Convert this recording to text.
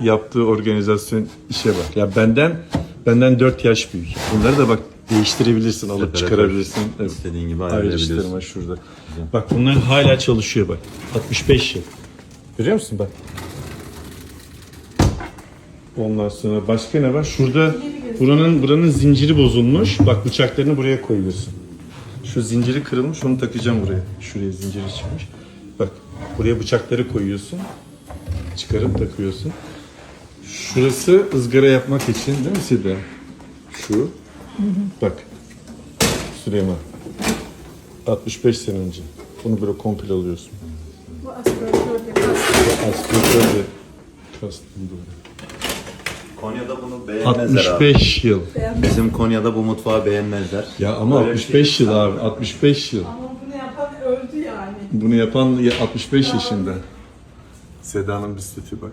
Yaptığı organizasyon işe bak. Ya benden benden 4 yaş büyük. Bunları da bak değiştirebilirsin, alıp çıkarabilirsin. Evet. İstediğin gibi ayarlayabiliyorsun. Ayrıştırma şurada. Bak bunlar hala çalışıyor bak. 65 yıl. Görüyor musun bak? Ondan sonra başka ne var? Şurada buranın buranın zinciri bozulmuş. Bak bıçaklarını buraya koyuyorsun. Şu zinciri kırılmış onu takacağım buraya. Şuraya zinciri çıkmış. Bak buraya bıçakları koyuyorsun. Çıkarıp takıyorsun. Şurası ızgara yapmak için değil mi Sidra? Şu. Bak. Süleyman. 65 sene önce. Bunu böyle komple alıyorsun. Bu aspiratörde kas. Aspiratörle kastım böyle. Konya'da bunu beğenmezler abi. 65 yıl. Bizim Konya'da bu mutfağı beğenmezler. Ya ama Böyle bir 65 şey- yıl abi. 65 yıl. Ama bunu yapan öldü yani. Bunu yapan ya 65 yaşında. Seda'nın bisikleti bak.